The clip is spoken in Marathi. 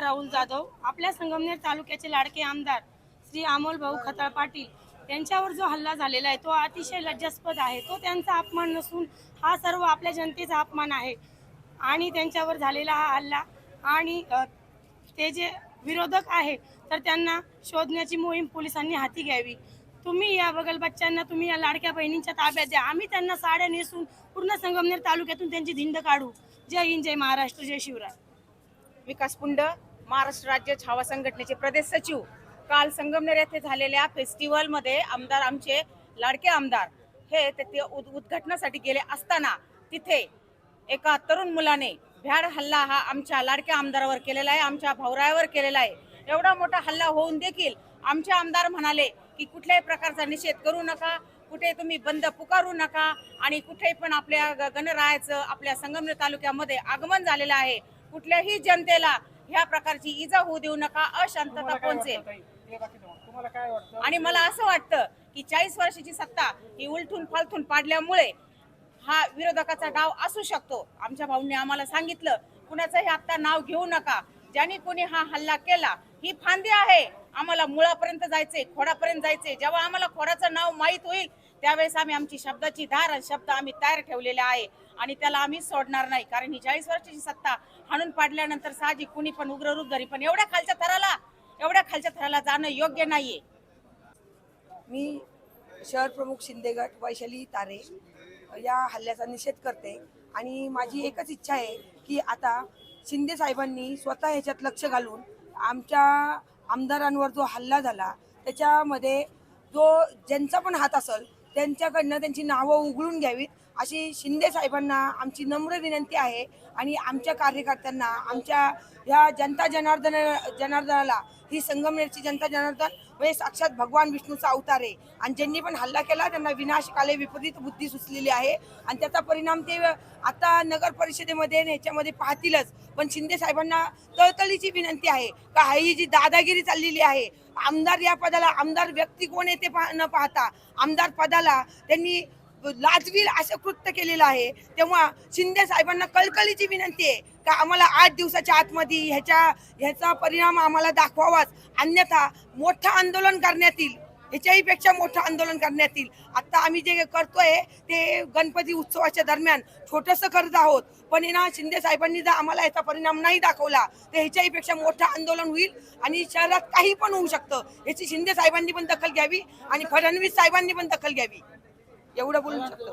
राहुल जाधव. आपल्या संगमनेर तालुक्याचे लाडके आमदार श्री अमोल भाऊ खताळ पाटील यांच्यावर जो हल्ला झालेला आहे तो अतिशय लज्जास्पद आहे. तो त्यांचा अपमान नसून हा सर्व आपल्या जनतेचा अपमान आहे. आणि त्यांच्यावर झालेला हा हल्ला आणि ते जे विरोधक आहे तर त्यांना शोधण्याची मोहीम पोलिसांनी हाती घ्यावी. तुम्ही या बगल बच्चांना तुम्ही या लाडक्या बहिणींच्या ताब्यात द्या. आम्ही त्यांना साड्या नेसून पूर्ण संगमनेर तालुक्यातून त्यांची धिंड काढू. जय हिंद जय महाराष्ट्र जय शिवराय. विकास पुंड महाराष्ट्र राज्य छावा संघटनेचे प्रदेश सचिव काल संगमनेर येथे झालेल्या फेस्टिवलमध्ये आमदार आमचे लाडके आमदार हे तेथे उद- उद्घाटनासाठी गेले असताना तिथे एका तरुण मुलाने भ्याड हल्ला हा आमच्या लाडक्या आमदारावर केलेला आहे आमच्या भाऊरायावर केलेला आहे. एवढा मोठा हल्ला होऊन देखील आमचे आमदार म्हणाले की कुठल्याही प्रकारचा निषेध करू नका कुठे तुम्ही बंद पुकारू नका आणि कुठेही पण आपल्या गणरायाचं आपल्या संगमनेर तालुक्यामध्ये आगमन झालेलं आहे. कुठल्याही जनतेला ह्या प्रकारची इजा होऊ देऊ नका अशांतता पोहोचेल. आणि मला असं वाटतं की चाळीस वर्षाची सत्ता ही उलटून फालतून पाडल्यामुळे हा विरोधकाचा डाव असू शकतो. आमच्या भाऊंनी आम्हाला सांगितलं कुणाचंही आता नाव घेऊ नका. ज्याने कोणी हा हल्ला केला ही फांदी आहे. आम्हाला मुळापर्यंत जायचंय खोडापर्यंत जायचंय. जेव्हा आम्हाला खोडाचं नाव माहीत होईल त्यावेळेस आम्ही आमची शब्दाची धार आणि शब्द आम्ही तयार ठेवलेले आहे. आणि त्याला आम्ही सोडणार नाही कारण ही चाळीस वर्षाची सत्ता हाणून पाडल्यानंतर साहजिक कुणी पण उग्र रूप पण एवढ्या खालच्या थराला एवढ्या खालच्या थराला जाणं योग्य नाहीये. मी शहर प्रमुख शिंदेगट वैशाली तारे या हल्ल्याचा निषेध करते. आणि माझी एकच इच्छा आहे की आता शिंदे साहेबांनी स्वतः ह्याच्यात लक्ष घालून आमच्या आमदारांवर जो हल्ला झाला त्याच्यामध्ये जो ज्यांचा पण हात असेल त्यांच्याकडनं त्यांची नावं उघडून घ्यावीत. अशी शिंदे साहेबांना आमची नम्र विनंती आहे आणि आमच्या कार्यकर्त्यांना आमच्या ह्या जनता जनार्दन जनार्दनाला ही संगमनेरची जनता जनार्दन म्हणजे साक्षात भगवान विष्णूचा अवतार आहे. आणि ज्यांनी पण हल्ला केला त्यांना विनाशकाले विपरीत बुद्धी सुचलेली आहे. आणि त्याचा परिणाम ते आता नगर परिषदेमध्ये ह्याच्यामध्ये पाहतीलच. पण शिंदे साहेबांना तळतळीची विनंती आहे का ही जी दादागिरी चाललेली आहे आमदार या पदाला आमदार व्यक्ती कोण येते पाह- न पाहता आमदार पदाला त्यांनी लाजवील असं कृत्य केलेलं आहे. तेव्हा शिंदे साहेबांना कळकळीची विनंती आहे का आम्हाला आठ दिवसाच्या आतमध्ये ह्याच्या ह्याचा परिणाम आम्हाला दाखवावाच. अन्यथा मोठं आंदोलन करण्यात येईल ह्याच्याही पेक्षा मोठं आंदोलन करण्यात येईल. आता आम्ही जे करतोय ते गणपती उत्सवाच्या दरम्यान छोटंसं करत आहोत. पण ना शिंदे साहेबांनी जर आम्हाला याचा परिणाम नाही दाखवला तर ह्याच्याही पेक्षा मोठं आंदोलन होईल आणि शहरात काही पण होऊ शकतं. याची शिंदे साहेबांनी पण दखल घ्यावी आणि फडणवीस साहेबांनी पण दखल घ्यावी. एवढं बोलू शकतो.